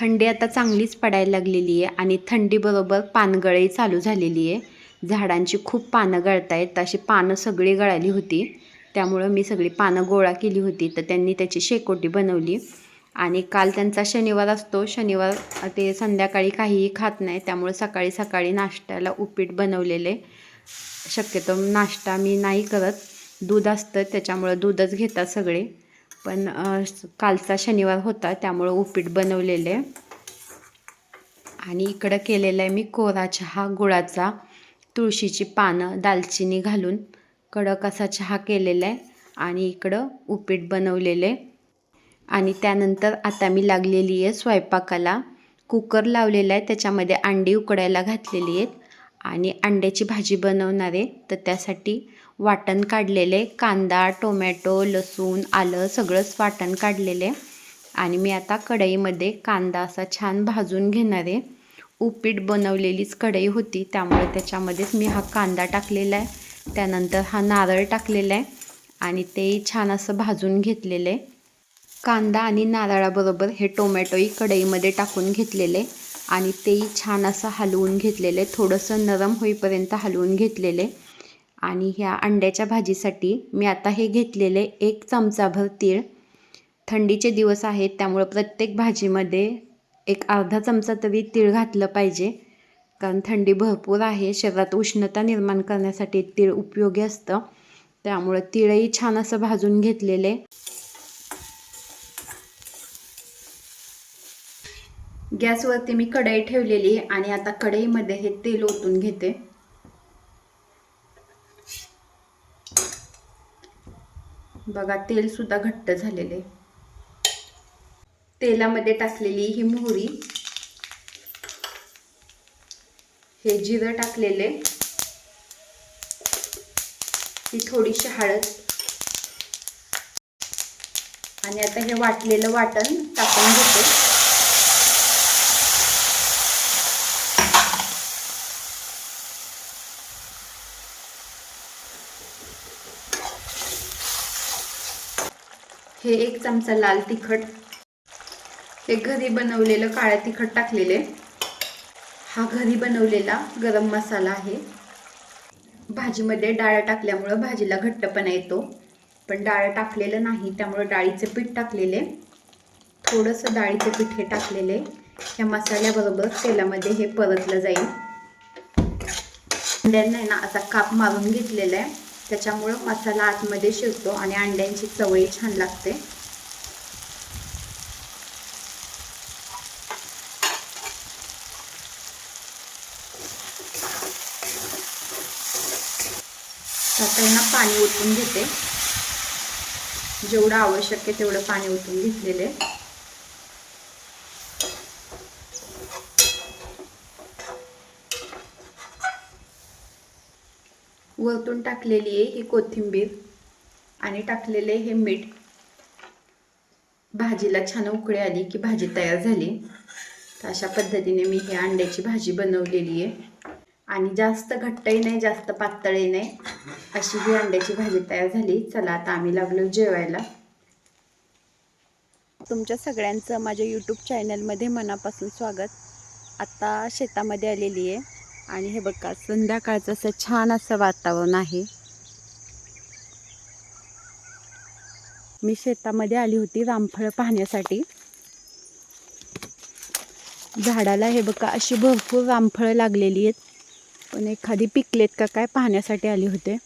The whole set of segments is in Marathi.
थंडी आता चांगलीच पडायला लागलेली आहे आणि थंडीबरोबर पानगळही चालू झालेली आहे. झाडांची खूप पानं गळत आहेत अशी पानं सगळी गळाली होती. त्यामुळं मी सगळी पानं गोळा केली होती तर त्यांनी त्याची शेकोटी बनवली. आणि काल त्यांचा शनिवार असतो. शनिवार ते संध्याकाळी काहीही खात नाही त्यामुळे सकाळी सकाळी नाश्त्याला उपीट बनवलेले. शक्यतो नाश्ता मी नाही करत. दूध असतं त्याच्यामुळं दूधच घेतात सगळे. पण कालचा शनिवार होता त्यामुळं उपीट बनवलेले. आणि इकडं केलेला आहे मी कोरा चहा गुळाचा. तुळशीची पानं दालचिनी घालून कडक असा चहा केलेला आहे आणि इकडं उपीट बनवलेले. आहे आणि त्यानंतर आता मी लागलेली आहे स्वयंपाकाला. कुकर लावलेला आहे त्याच्यामध्ये अंडी उकडायला घातलेली आहेत. आणि अंड्याची भाजी बनवणार आहे तर त्यासाठी वाटण काढलेले कांदा टोमॅटो लसूण आलं सगळंच वाटण काढलेले. आणि मी आता कढईमध्ये कांदा असा छान भाजून घेणार. आहे उपीट बनवलेलीच कढई होती त्यामुळे त्याच्यामध्येच मी हा कांदा टाकलेला आहे. त्यानंतर हा नारळ टाकलेला आहे आणि तेही छान असं भाजून घेतलेलं. आहे कांदा आणि नारळाबरोबर हे टोमॅटोही कढईमध्ये टाकून घेतलेले. आणि तेही छान असं हलवून घेतलेले थोडंसं नरम होईपर्यंत हलवून घेतलेले. आणि ह्या अंड्याच्या भाजीसाठी मी आता हे घेतलेले एक चमचाभर तीळ. थंडीचे दिवस आहेत त्यामुळं प्रत्येक भाजीमध्ये एक अर्धा चमचा तरी तीळ घातलं पाहिजे. कारण थंडी भरपूर आहे शरीरात उष्णता निर्माण करण्यासाठी तीळ उपयोगी असतं. त्यामुळं तिळही छान असं भाजून घेतलेले. गॅसवरती मी कढई ठेवलेली आहे आणि आता कढईमध्ये हे तेल ओतून घेते. बघा तेल सुद्धा घट्ट झालेले तेलामध्ये टाकलेली ही मोहरी. हे जिरं टाकलेले ही थोडीशी हळद. आणि आता हे वाटलेलं वाटण टाकून घेते. हे एक चमचा लाल तिखट हे घरी बनवलेलं काळ्या तिखट टाकलेले. हा घरी बनवलेला गरम मसाला आहे. भाजीमध्ये डाळ टाकल्यामुळं भाजीला घट्टपणा येतो. पण डाळ टाकलेलं नाही त्यामुळं डाळीचे पीठ टाकलेले. थोडंसं डाळीचे पीठ हे टाकलेले. ह्या मसाल्याबरोबर तेलामध्ये हे परतलं जाईल. अंड्यांना आहे ना असा काप मारून घेतलेला आहे. त्याच्यामुळं मसाला आतमध्ये शिरतो आणि अंड्यांची चवही छान लागते. आता यांना पाणी ओतून घेते. जेवढं आवश्यक आहे तेवढं पाणी ओतून घेतलेले वरतून टाकलेली आहे ही कोथिंबीर आणि टाकलेले हे मीठ. भाजीला छान उकळी आली की भाजी तयार झाली. तर अशा पद्धतीने मी ही अंड्याची भाजी बनवलेली आहे. आणि जास्त घट्टही नाही जास्त पातळही नाही. अशी ही अंड्याची भाजी तयार झाली. चला आता आम्ही लागलो जेवायला. तुमच्या सगळ्यांचं माझ्या यूट्यूब चॅनलमध्ये मनापासून स्वागत. आत्ता शेतामध्ये आलेली आहे. आणि हे बघा संध्याकाळचं असं छान असं वातावरण आहे. मी शेतामध्ये आली होती रामफळं पाहण्यासाठी. झाडाला हे बघा अशी भरपूर रामफळं लागलेली आहेत. पण एखादी पिकलेत का काय पाहण्यासाठी आले होते.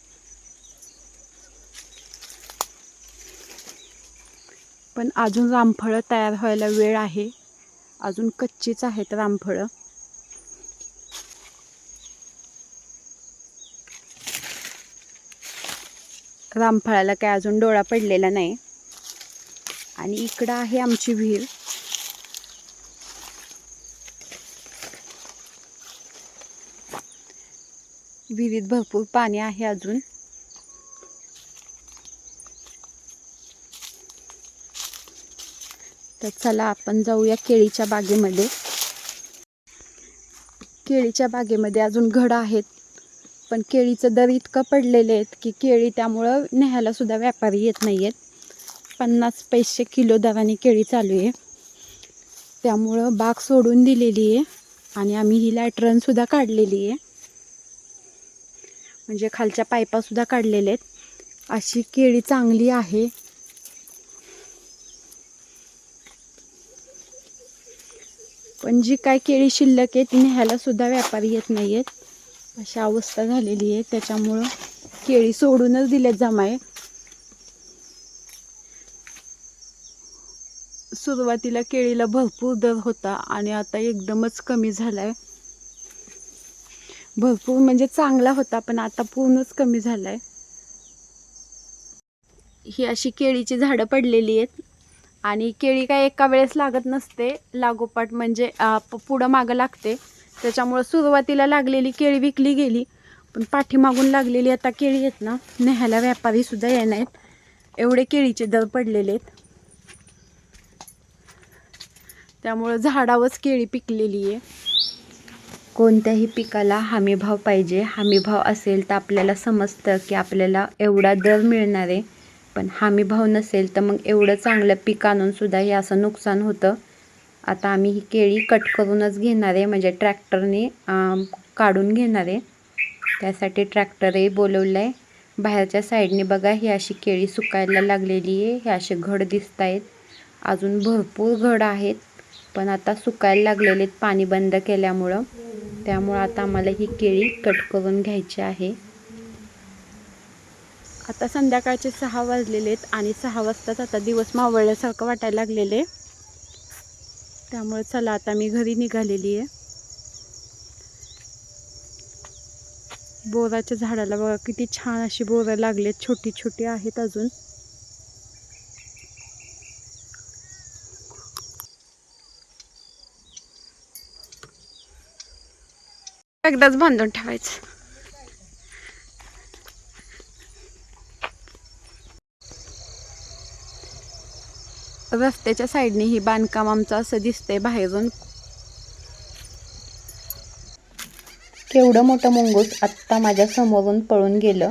पण अजून रामफळं तयार व्हायला वेळ आहे. अजून कच्चीच आहेत रामफळं. रामफळाला काय अजून डोळा पडलेला नाही. आणि इकडं आहे आमची विहीर. विहिरीत भरपूर पाणी आहे अजून. तर चला आपण जाऊया केळीच्या बागेमध्ये. केळीच्या बागेमध्ये अजून घड आहेत. पण केळीचं दर इतकं पडलेले आहेत की केळी त्यामुळं न्यायला सुद्धा व्यापारी येत नाही आहेत पन्नास पैसे किलो दराने केळी चालू आहे. त्यामुळं बाग सोडून दिलेली आहे आणि आम्ही ही लॅटरनसुद्धा काढलेली आहे. म्हणजे खालच्या पायपासुद्धा काढलेले आहेत. अशी केळी चांगली आहे. पण जी काय केळी शिल्लक आहे ती न्यायलासुद्धा व्यापारी येत नाही आहेत अशी अवस्था झालेली आहे. त्याच्यामुळं केळी सोडूनच दिलेत जमाय. सुरुवातीला केळीला भरपूर दर होता आणि आता एकदमच कमी झाला आहे भरपूर म्हणजे चांगला होता पण आता पूर्णच कमी झाला आहे ही अशी केळीची झाडं पडलेली आहेत. आणि केळी काय एका वेळेस लागत नसते. लागोपाठ म्हणजे पुढं मागं लागते. त्याच्यामुळं सुरुवातीला लागलेली केळी विकली गेली पण पाठीमागून लागलेली आता केळी आहेत ना न्यायला व्यापारीसुद्धा येणार आहेत. एवढे केळीचे दर पडलेले आहेत. त्यामुळं झाडावरच केळी पिकलेली आहे. कोणत्याही पिकाला हमी भाव पाहिजे. हमी भाव असेल तर आपल्याला समजतं की आपल्याला एवढा दर मिळणार आहे. पण हमी भाव नसेल तर मग एवढं चांगलं पीक आणूनसुद्धा हे असं नुकसान होतं. आता आम्ही ही केळी कट करूनच घेणार आहे. म्हणजे ट्रॅक्टरने काढून घेणार आहे. त्यासाठी ट्रॅक्टरही बोलवलं आहे. बाहेरच्या साईडने बघा ही अशी केळी सुकायला लागलेली आहे. हे असे घड दिसत आहेत. अजून भरपूर घड आहेत. पण आता सुकायला लागलेले आहेत. पाणी बंद केल्यामुळं. त्यामुळं आता आम्हाला ही केळी कट करून घ्यायची आहे. आता संध्याकाळचे सहा वाजलेले आहेत आणि सहा वाजताच आता दिवस मावळल्यासारखं वाटायला लागलेले त्यामुळे चला आता मी घरी निघालेली आहे. बोराच्या झाडाला बघा किती छान अशी बोरं लागलेत छोटी छोटी आहेत अजून. एकदाच बांधून ठेवायचं. रस्त्याच्या साईडने ही बांधकाम आमचं असं दिसतंय बाहेरून. केवढं मोठं मुंगूस आत्ता माझ्या समोरून पळून गेलं.